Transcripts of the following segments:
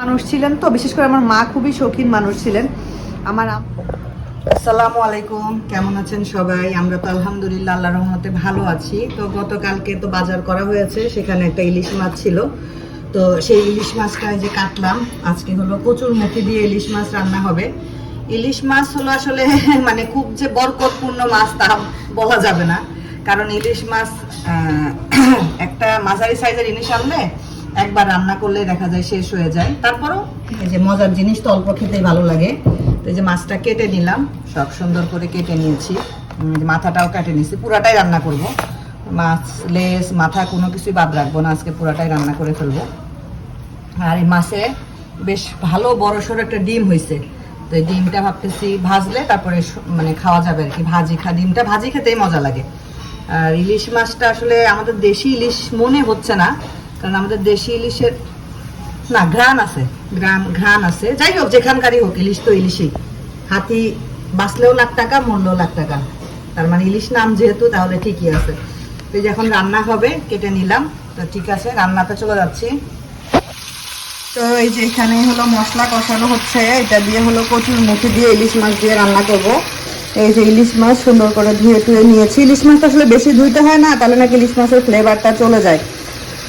মানুষ ছিলেন তো, বিশেষ করে আমার মা খুবই শৌখিন মানুষ ছিলেন। আমার আম- আসসালামু আলাইকুম, কেমন আছেন সবাই? আমরা তো আলহামদুলিল্লাহ আল্লাহ রহমতে ভালো আছি। তো গতকালকে তো বাজার করা হয়েছে, সেখানে একটা ইলিশ মাছ ছিল। তো সেই ইলিশ মাছটা যে কাটলাম, আজকে হলো প্রচুর মুখি দিয়ে ইলিশ মাছ রান্না হবে। ইলিশ মাছ হলো আসলে মানে খুব যে বরকতপূর্ণ মাছ তা বলা যাবে না। কারণ ইলিশ মাছ একটা মাঝারি সাইজের ইলিশ আনলে একবার রান্না করলে দেখা যায় শেষ হয়ে যায়। তারপরও এই যে মজার জিনিস তো অল্প খেতেই ভালো লাগে। তো এই যে মাছটা কেটে নিলাম, সব সুন্দর করে কেটে নিয়েছি। মাথাটাও কেটে নিয়েছি, পুরাটাই রান্না করব। মাছ, লেস, মাথা কোনো কিছুই বাদ রাখব না, আজকে পুরাটাই রান্না করে ফেলব। আর এই মাছে বেশ ভালো বড় সড়ো একটা ডিম হয়েছে তো এই ডিমটা ভাবতেছি ভাজলে তারপরে মানে খাওয়া যাবে আর কি, ভাজি খা, ডিমটা ভাজি খেতেই মজা লাগে। আর ইলিশ মাছটা আসলে আমাদের দেশি ইলিশ মনে হচ্ছে না কারণ আমাদের দেশি ইলিশের না, ঘ্রাণ আছে। গ্রাম ঘ্রাণ আছে। যাই হোক যেখানকারই হোক, ইলিশ তো ইলিশই। হাতি বাঁচলেও লাখ টাকা, মরলেও লাখ টাকা। তার মানে ইলিশ নাম যেহেতু, তাহলে ঠিকই আছে। তো এই যে এখন রান্না হবে, কেটে নিলাম। তো ঠিক আছে রান্নাতে চলে যাচ্ছি। তো এই যে এখানে হলো মশলা কষানো হচ্ছে। এটা দিয়ে হলো কচুর মুখি দিয়ে ইলিশ মাছ দিয়ে রান্না করব। এই যে ইলিশ মাছ সুন্দর করে ধুয়ে টুয়ে নিয়েছি। ইলিশ মাছটা আসলে বেশি ধুইতে হয় না, তাহলে নাকি ইলিশ মাছের ফ্লেভারটা চলে যায়।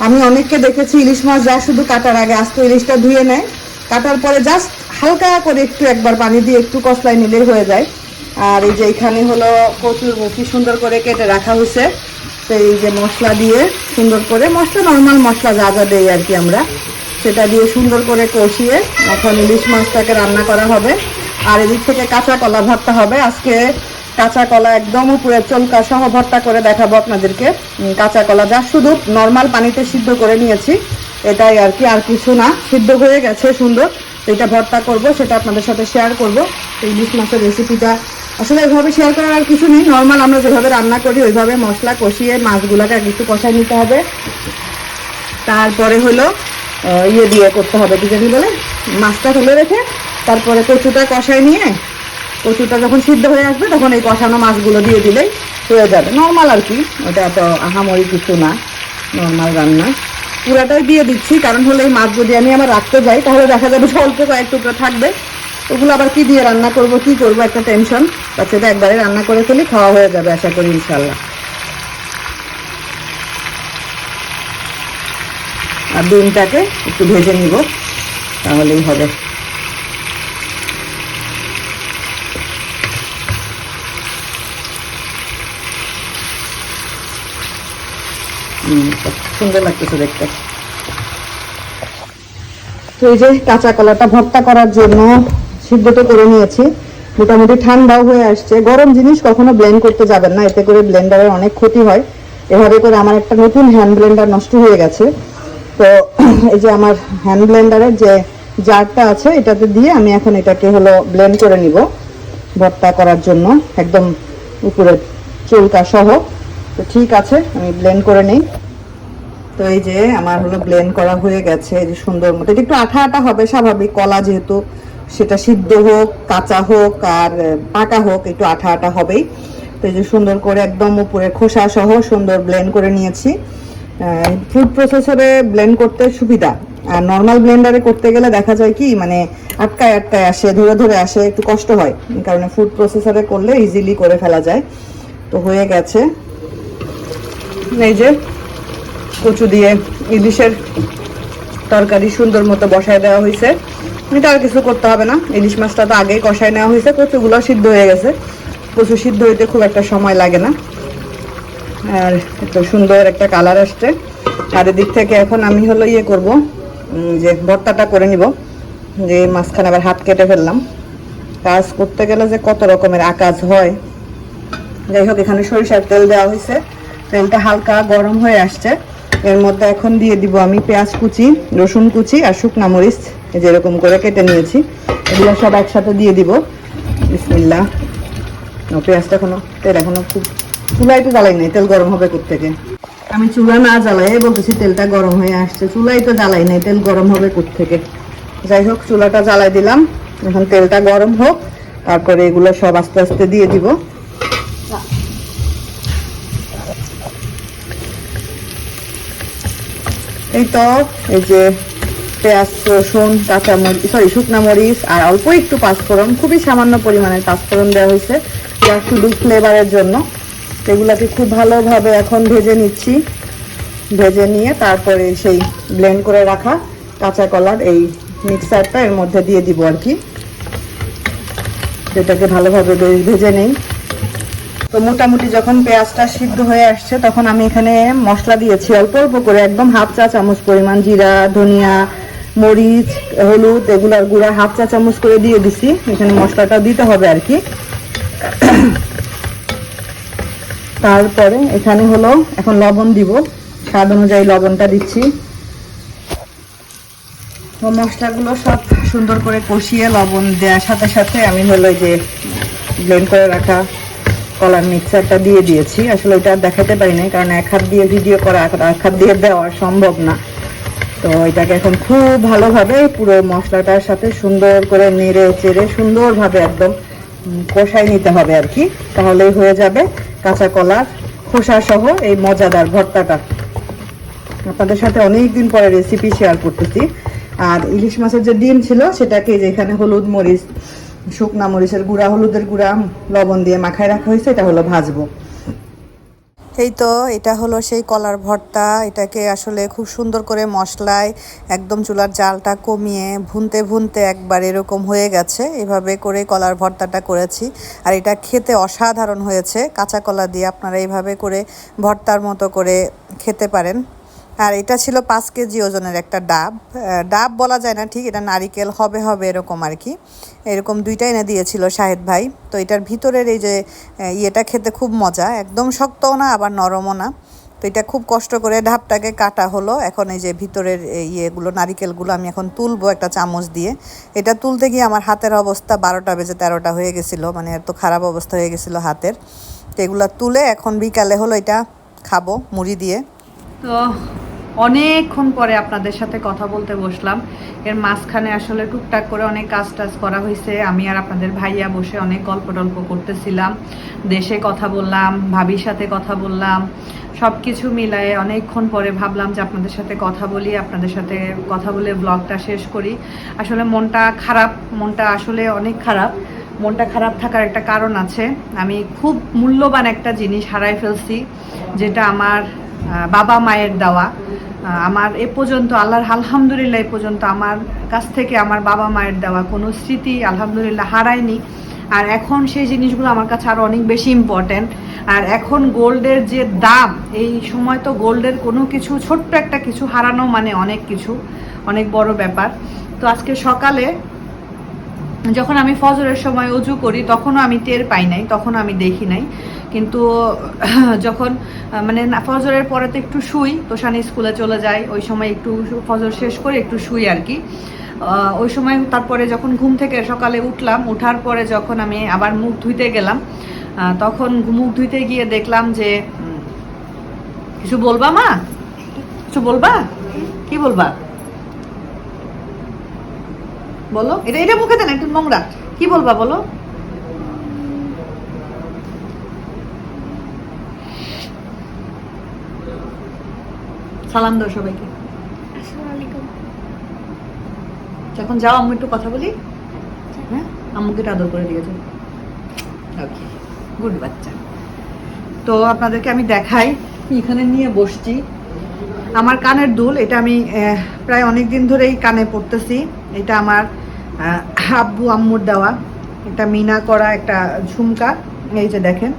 আমি অনেককে দেখেছি ইলিশ মাছ যা শুধু কাটার আগে, আস্ত ইলিশটা ধুয়ে নেয়। কাটার পরে জাস্ট হালকা করে একটু একবার পানি দিয়ে একটু কষলায় নিলেই হয়ে যায়। আর এই যে এখানে হলো কচুর মুখি সুন্দর করে কেটে রাখা হয়েছে। তো এই যে মশলা দিয়ে সুন্দর করে, মশলা নর্মাল মশলা যা যা দেই আর কি আমরা, সেটা দিয়ে সুন্দর করে কষিয়ে এখন ইলিশ মাছটাকে রান্না করা হবে। আর এদিক থেকে কাঁচা কলা ভাতটা হবে। আজকে কাঁচা কলা একদম উপরে চলকা সহ ভর্তা করে দেখাবো আপনাদেরকে। কাঁচা কলা যা শুধু নর্মাল পানিতে সিদ্ধ করে নিয়েছি, এটাই আর কি, আর কিছু না, সিদ্ধ হয়ে গেছে, সুন্দর। এটা ভর্তা করব, সেটা আপনাদের সাথে শেয়ার করব। ইলিশ মাছের রেসিপিটা আসলে এভাবে শেয়ার করার আর কিছু নেই। নর্মাল আমরা যেভাবে রান্না করি, ওইভাবে মশলা কষিয়ে মাছগুলোকে আগে একটু কষায় নিতে হবে। তারপরে হলো ইয়ে দিয়ে করতে হবে, কি জানি বলে? মাছটা তুলে রেখে তারপরে কচুটা কষায় নিয়ে কচুটা যখন সিদ্ধ হয়ে আসবে, তখন এই কষানো মাছগুলো দিয়ে দিলেই হয়ে যাবে। নর্মাল আর কি, ওটা তো আহামরি কিছু না নর্মাল রান্না। পুরাটাই দিয়ে দিচ্ছি, কারণ হলো এই মাছ যদি আমি আমার রাখতে যাই, তাহলে দেখা যাবে অল্প কয়েক টুকরো থাকবে। ওগুলো আবার কি দিয়ে রান্না করব, কি করব, একটা টেনশন সেটা একবারে রান্না করে ফেলি, খাওয়া হয়ে যাবে আশা করি ইনশাল্লাহ আর ডিমটাকে একটু ভেজে নিব, তাহলেই হবে। সুন্দর লাগতেছে দেখতে। তো এই যে কাঁচা কলাটা ভর্তা করার জন্য সিদ্ধ তো করে নিয়েছি, মোটামুটি ঠান্ডাও হয়ে আসছে। গরম জিনিস কখনো ব্লেন্ড করতে যাবেন না, এতে করে ব্লেন্ডারের অনেক ক্ষতি হয়। এভাবে করে আমার একটা নতুন হ্যান্ড ব্লেন্ডার নষ্ট হয়ে গেছে। তো এই যে আমার হ্যান্ড ব্লেন্ডারের যে জারটা আছে, এটাতে দিয়ে আমি এখন এটাকে হলো ব্লেন্ড করে নিব ভর্তা করার জন্য, একদম উপরে চুলকা সহ। তো ঠিক আছে, আমি ব্লেন্ড করে নিই। তো এই যে আমার হলো ব্লেন্ড করা হয়ে গেছে, এই যে সুন্দর মতো। এটা একটু আঠা আঠা হবে স্বাভাবিক, কলা যেহেতু, সেটা সিদ্ধ হোক, কাঁচা হোক আর পাকা হোক, একটু আঠা আঠা হবেই। তো এই যে সুন্দর করে একদম উপরে খোসা সহ সুন্দর ব্লেন্ড করে নিয়েছি। ফুড প্রসেসরে ব্লেন্ড করতে সুবিধা। আর নর্মাল ব্লেন্ডারে করতে গেলে দেখা যায় কি মানে আটকায় আটকায় আসে, ধরে ধরে আসে, একটু কষ্ট হয়। কারণে ফুড প্রসেসরে করলে ইজিলি করে ফেলা যায়। তো হয়ে গেছে। এই যে কচু দিয়ে ইলিশের তরকারি সুন্দর মতো বসায় দেওয়া হয়েছে। এটা আর কিছু করতে হবে না। ইলিশ মাছটা তো আগেই কষায় নেওয়া হয়েছে। কচুগুলো সিদ্ধ হয়ে গেছে। কচু সিদ্ধ হইতে খুব একটা সময় লাগে না। আর এত সুন্দর একটা কালার আসছে। আর এদিক থেকে এখন আমি হলো ইয়ে করব যে ভর্তাটা করে নিব। যে মাঝখানে আবার হাত কেটে ফেললাম। কাজ করতে গেলে যে কত রকমের আকাজ হয়। যাই হোক, এখানে সরিষার তেল দেওয়া হয়েছে। তেলটা হালকা গরম হয়ে আসছে। এর মধ্যে এখন দিয়ে দিব আমি পেঁয়াজ কুচি, রসুন কুচি আর শুকনা মরিচ, এই যে এরকম করে কেটে নিয়েছি। এগুলো সব একসাথে দিয়ে দিব। বিসমিল্লা পেঁয়াজটা এখনও, তেল এখনও খুব চুলাই তো জ্বালাই নাই, তেল গরম হবে থেকে আমি চুলা না জ্বালাই বলতেছি তেলটা গরম হয়ে আসছে, চুলাই তো জ্বালাই নাই, তেল গরম হবে থেকে যাই হোক, চুলাটা জ্বালাই দিলাম। এখন তেলটা গরম হোক, তারপরে এগুলো সব আস্তে আস্তে দিয়ে দিব। এই তো, এই যে পেঁয়াজ, রসুন, কাঁচামরিচ সরি শুকনা মরিচ আর অল্প একটু পাঁচফোড়ন, খুবই সামান্য পরিমাণের পাঁচফোড়ন দেওয়া হয়েছে, যা শুধু ফ্লেভারের জন্য। এগুলাকে খুব ভালোভাবে এখন ভেজে নিচ্ছি। ভেজে নিয়ে তারপরে সেই ব্লেন্ড করে রাখা কাঁচা কলার এই মিক্সারটা এর মধ্যে দিয়ে দিব আর কি। যেটাকে ভালোভাবে ভেজে নেই। তো মোটামুটি যখন পেঁয়াজটা সিদ্ধ হয়ে আসছে, তখন আমি এখানে মশলা দিয়েছি। অল্প অল্প করে, একদম হাফ চা চামচ পরিমাণ জিরা, ধনিয়া, মরিচ, হলুদ, এগুলার গুঁড়া হাফ চা চামচ করে দিয়ে দিছি। এখানে মশলাটা দিতে হবে আর কি। তারপরে এখানে হলো, এখন লবণ দিব। স্বাদ অনুযায়ী লবণটা দিচ্ছি। তো মশলাগুলো সব সুন্দর করে কষিয়ে লবণ দেওয়ার সাথে সাথে আমি হলো যে ব্লেন্ড করে রাখা কলার মিক্সারটা দিয়ে দিয়েছি। আসলে আর দেখাতে পারি নাই, কারণ এক হাত দিয়ে ভিডিও করা এক হাত দিয়ে দেওয়া সম্ভব না। তো এটাকে এখন খুব ভালোভাবে পুরো মশলাটার সাথে সুন্দর করে নেড়ে চেড়ে সুন্দরভাবে একদম কষাই নিতে হবে আর কি। তাহলেই হয়ে যাবে কাঁচা কলার খোসা সহ এই মজাদার ভর্তাটা। আপনাদের সাথে অনেক দিন পরে রেসিপি শেয়ার করতেছি। আর ইলিশ মাছের যে ডিম ছিল, সেটাকে যেখানে হলুদ মরিচ শুকনা মরিচের গুঁড়া, হলুদের গুঁড়া, লবণ দিয়ে মাখায় রাখা হয়েছে, এটা হলো ভাজবো। এই তো, এটা হলো সেই কলার ভর্তা, এটাকে আসলে খুব সুন্দর করে মশলায় একদম চুলার জালটা কমিয়ে ভুনতে ভুনতে একবার এরকম হয়ে গেছে, এভাবে করে কলার ভর্তাটা করেছি। আর এটা খেতে অসাধারণ হয়েছে, কাঁচা কলা দিয়ে আপনারা এইভাবে করে ভর্তার মতো করে খেতে পারেন। আর এটা ছিল পাঁচ কেজি ওজনের একটা ডাব। ডাব বলা যায় না, ঠিক? এটা নারিকেল, হবে হবে এরকম আর কি। এরকম দুইটা এনে দিয়েছিল শাহেদ ভাই। তো এটার ভিতরের এই যে ইয়েটা খেতে খুব মজা। একদম শক্তও না, আবার নরমও না। তো এটা খুব কষ্ট করে ঢাপটাকে কাটা হলো। এখন এই যে ভিতরের ইয়েগুলো, নারিকেলগুলো আমি এখন তুলবো একটা চামচ দিয়ে। এটা তুলতে গিয়ে আমার হাতের অবস্থা বারোটা বেজে তেরোটা হয়ে গেছিল। মানে এত খারাপ অবস্থা হয়ে গেছিল হাতের। তো এগুলো তুলে এখন বিকালে হলো এটা খাব মুড়ি দিয়ে। তো অনেকক্ষণ পরে আপনাদের সাথে কথা বলতে বসলাম। এর মাঝখানে আসলে টুকটাক করে অনেক কাজ টাজ করা হয়েছে। আমি আর আপনাদের ভাইয়া বসে অনেক গল্প টল্প করতেছিলাম। দেশে কথা বললাম, ভাবির সাথে কথা বললাম। সব কিছু মিলায়ে অনেকক্ষণ পরে ভাবলাম যে আপনাদের সাথে কথা বলি, আপনাদের সাথে কথা বলে ব্লগটা শেষ করি। আসলে মনটা খারাপ, মনটা আসলে অনেক খারাপ। মনটা খারাপ থাকার একটা কারণ আছে। আমি খুব মূল্যবান একটা জিনিস হারাই ফেলছি, যেটা আমার বাবা মায়ের দেওয়া। আমার এ পর্যন্ত আল্লাহর আলহামদুলিল্লাহ এ পর্যন্ত আমার কাছ থেকে আমার বাবা মায়ের দেওয়া কোনো স্মৃতি আলহামদুলিল্লাহ হারায়নি। আর এখন সেই জিনিসগুলো আমার কাছে আরও অনেক বেশি ইম্পর্ট্যান্ট আর এখন গোল্ডের যে দাম, এই সময় তো গোল্ডের কোনো কিছু, ছোট্ট একটা কিছু হারানো মানে অনেক কিছু, অনেক বড় ব্যাপার। তো আজকে সকালে যখন আমি ফজরের সময় অজু করি, তখনও আমি টের পাই নাই তখন আমি দেখি নাই। কিন্তু যখন মানে ফজরের পরে তো একটু শুই তোষানি স্কুলে চলে যায়, ওই সময় একটু ফজর শেষ করে একটু শুই আর কি। ওই সময় তারপরে যখন ঘুম থেকে সকালে উঠলাম ওঠার পরে যখন আমি আবার মুখ ধুইতে গেলাম তখন মুখ ধুইতে গিয়ে দেখলাম যে কিছু বলবা মা? কিছু বলবা? কি বলবা? বলো, এটা এটা মুখে দেন, একটু নোংরা। কি বলবা বলো? সালাম দাও সবাইকে। যখন যাও আম্মু একটু কথা বলি? হ্যাঁ? আম্মুকে আদর করে দিয়েছে ওকে গুড বাচ্চা। তো আপনাদেরকে আমি দেখাই এখানে নিয়ে বসছি। আমার কানের দুল এটা আমি প্রায় অনেক দিন ধরেই কানে পড়তেছি। এটা আমার আব্বু আম্মুর দেওয়া। এটা মিনা করা একটা ঝুমকা। এই যে দেখেন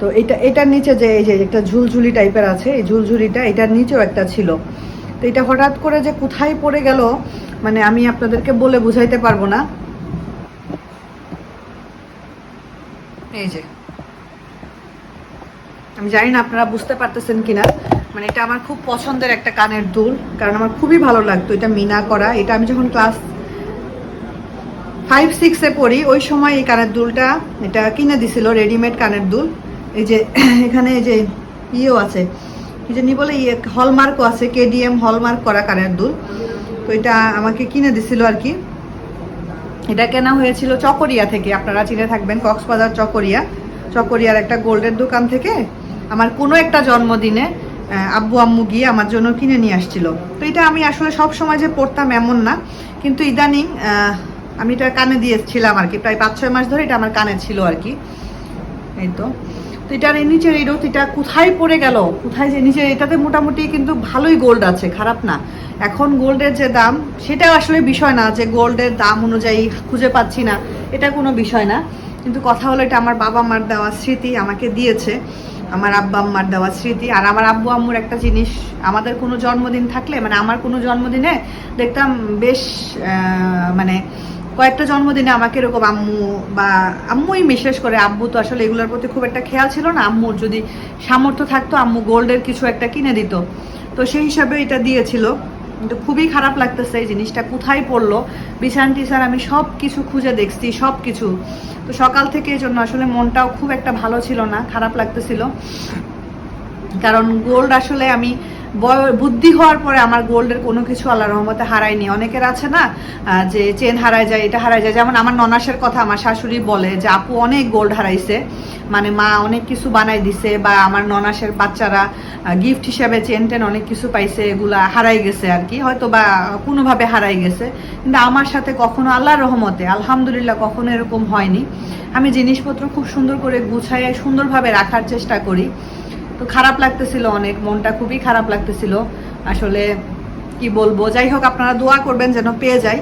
তো এটা, এটার নিচে যে, এই যে একটা ঝুলঝুলি টাইপের আছে, এই ঝুলঝুলিটা, এটার নিচেও একটা ছিল। তো এটা হঠাৎ করে যে কোথায় পড়ে গেল মানে আমি আপনাদেরকে বলে বুঝাইতে পারব না। এই যে। আমি জানি না আপনারা বুঝতে পারতেছেন কিনা। মানে এটা আমার খুব পছন্দের একটা কানের দুল, কারণ আমার খুবই ভালো লাগতো। এটা মিনা করা, এটা আমি যখন ক্লাস ফাইভ সিক্সে পড়ি, ওই সময় এই কানের দুলটা, এটা কিনে দিছিল রেডিমেড কানের দুল। এই যে, এখানে এই যে ইয়েও আছে কি জানি বলে ইয়ে হলমার্কও আছে, কেডিএম হলমার্ক করা কানের দুল। তো এটা আমাকে কিনে দিছিল আর কি। এটা কেনা হয়েছিল চকরিয়া থেকে, আপনারা চিনে থাকবেন, কক্সবাজার চকরিয়া। চকরিয়ার একটা গোল্ডের দোকান থেকে আমার কোনো একটা জন্মদিনে আব্বু আম্মু গিয়ে আমার জন্য কিনে নিয়ে আসছিল। তো এটা আমি আসলে সব সময় যে পড়তাম এমন না, কিন্তু ইদানিং আমি এটা কানে দিয়েছিলাম আর কি, প্রায় পাঁচ ছয় মাস ধরে এটা আমার কানে ছিল আর কি। এই তো। তো এটার এই নিচের এই রতিটা কোথায় পড়ে গেল? কোথায় যে নিচে এটাতে মোটামুটি কিন্তু ভালোই গোল্ড আছে, খারাপ না। এখন গোল্ডের যে দাম সেটাও আসলে বিষয় না যে গোল্ডের দাম অনুযায়ী খুঁজে পাচ্ছি না, এটা কোনো বিষয় না। কিন্তু কথা হলো এটা আমার বাবা মার দেওয়া স্মৃতি আমাকে দিয়েছে, আমার আব্বা আম্মার দেওয়া স্মৃতি। আর আমার আব্বু আম্মুর একটা জিনিস, আমাদের কোনো জন্মদিন থাকলে মানে আমার কোনো জন্মদিনে দেখতাম বেশ মানে কয়েকটা জন্মদিনে আমাকে এরকম আম্মু বা আম্মুই বিশেষ করে, আব্বু, তো আসলে এগুলোর প্রতি খুব একটা খেয়াল ছিল না। আম্মুর যদি সামর্থ্য থাকতো, আম্মু গোল্ডের কিছু একটা কিনে দিত। তো সেই হিসাবে এটা দিয়েছিল। কিন্তু খুবই খারাপ লাগতেছে এই জিনিসটা, কোথায় পড়ল? বিছান টিছান আমি সব কিছু খুঁজে দেখছি সব কিছু তো সকাল থেকে এই জন্য আসলে মনটাও খুব একটা ভালো ছিল না, খারাপ লাগতেছিল। কারণ গোল্ড আসলে আমি বুদ্ধি হওয়ার পরে আমার গোল্ডের কোনো কিছু আল্লাহ রহমতে হারায়নি। অনেকের আছে না যে চেন হারায় যায়, এটা হারায় যায়। যেমন আমার ননাসের কথা আমার শাশুড়ি বলে যে, আপু, অনেক গোল্ড হারাইছে। মানে মা অনেক কিছু বানাই দিছে বা আমার ননাসের বাচ্চারা গিফট হিসাবে চেন টেন অনেক কিছু পাইছে, এগুলা হারাই গেছে আর কি। হয়তো বা কোনোভাবে হারাই গেছে। কিন্তু আমার সাথে কখনো আল্লাহর রহমতে, আলহামদুলিল্লাহ কখনো এরকম হয়নি। আমি জিনিসপত্র খুব সুন্দর করে গুছাইয়ে সুন্দরভাবে রাখার চেষ্টা করি। তো খারাপ লাগতেছিল অনেক, মনটা খুবই খারাপ লাগতেছিল। আসলে কি বলব? যাই হোক, আপনারা দোয়া করবেন যেন পেয়ে যাই।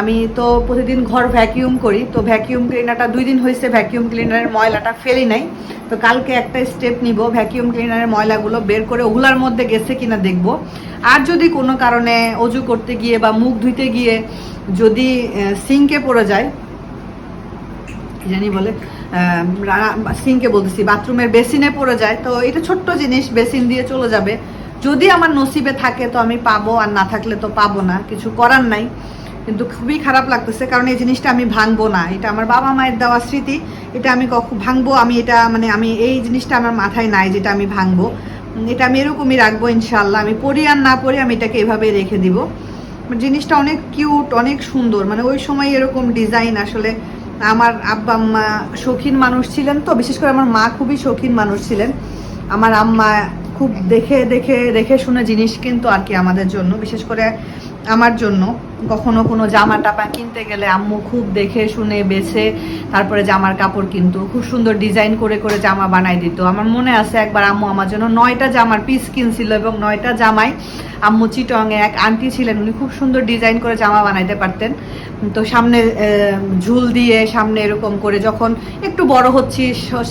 আমি তো প্রতিদিন ঘর ভ্যাকিউম করি, তো ভ্যাকিউম ক্লিনারটা দুই দিন হয়েছে ভ্যাকিউম ক্লিনারের ময়লাটা ফেলি নাই। তো কালকে একটা স্টেপ নিব ভ্যাকিউম ক্লিনারের ময়লাগুলো বের করে ওগুলার মধ্যে গেছে কিনা দেখব। আর যদি কোনো কারণে অজু করতে গিয়ে বা মুখ ধুইতে গিয়ে যদি সিঙ্কে পড়ে যায় জানি বলে সিঙ্কে বলতেছি, বাথরুমের বেসিনে পড়ে যায়, তো এটা ছোট্ট জিনিস, বেসিন দিয়ে চলে যাবে। যদি আমার নসিবে থাকে, তো আমি পাবো, আর না থাকলে তো পাবো না, কিছু করার নাই। কিন্তু খুবই খারাপ লাগতেছে, কারণ এই জিনিসটা আমি ভাঙবো না। এটা আমার বাবা মায়ের দেওয়া স্মৃতি, এটা আমি কখন ভাঙবো, আমি এটা মানে আমি এই জিনিসটা আমার মাথায় নাই, যেটা আমি ভাঙবো। এটা আমি এরকমই রাখব ইনশাল্লাহ আমি পড়ি আর না পড়ি, আমি এটাকে এভাবে রেখে দিব। জিনিসটা অনেক কিউট অনেক সুন্দর মানে ওই সময় এরকম ডিজাইন আসলে আমার আব্বা, আম্মা শৌখিন মানুষ ছিলেন তো, বিশেষ করে আমার মা খুবই শৌখিন মানুষ ছিলেন। আমার আম্মা খুব দেখে দেখে দেখে শুনে জিনিস কিন্তু আর কি আমাদের জন্য। বিশেষ করে আমার জন্য। কখনো কোনো জামা টাপা কিনতে গেলে আম্মু খুব দেখে, শুনে, বেছে, তারপরে জামার কাপড় কিন্তু। খুব সুন্দর ডিজাইন করে করে জামা বানাই দিত। আমার মনে আছে একবার আম্মু আমার জন্য নয়টা জামার পিস কিনছিল এবং নয়টা জামাই আম্মু চিটংয়ে এক আন্টি ছিলেন, উনি খুব সুন্দর ডিজাইন করে জামা বানাইতে পারতেন। তো সামনে ঝুল দিয়ে সামনে এরকম করে যখন একটু বড় হচ্ছি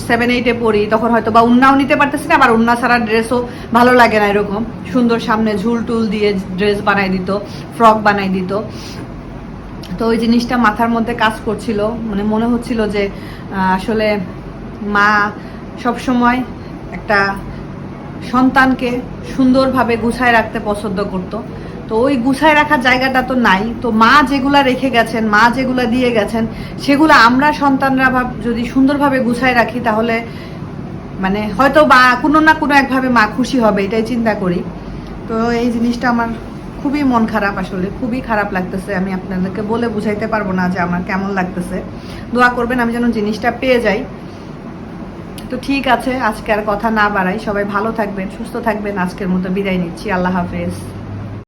সেভেন এইটে পড়ি, তখন হয়তো বা উন্নাও নিতে পারতেছি না, আবার উন্না ছাড়া ড্রেসও ভালো লাগে না এরকম। সুন্দর সামনে ঝুল টুল দিয়ে ড্রেস বানাই দিত। ফ্রক বানাই দিত। তো ওই জিনিসটা মাথার মধ্যে কাজ করছিল। মানে মনে হচ্ছিল যে আসলে মা সব সময় একটা সন্তানকে সুন্দরভাবে গুছায় রাখতে পছন্দ করত। তো ওই গুছায় রাখার জায়গাটা তো নাই। তো মা যেগুলা রেখে গেছেন, মা যেগুলা দিয়ে গেছেন, সেগুলো আমরা সন্তানরা ভাব, যদি সুন্দরভাবে গুছায় রাখি তাহলে মানে হয়তো বা কোনো না কোনো একভাবে মা খুশি হবে, এটাই চিন্তা করি। তো এই জিনিসটা আমার খুবই মন খারাপ আসলে, খুবই খারাপ লাগতেছে। আমি আপনাদেরকে বলে বুঝাইতে পারব না যে আমার কেমন লাগতেছে। দোয়া করবেন আমি যেন জিনিসটা পেয়ে যাই। তো ঠিক আছে, আজকে আর কথা না বাড়াই। সবাই ভালো থাকবেন, সুস্থ থাকবেন। আজকের মতো বিদায় নিচ্ছি। আল্লাহ হাফেজ।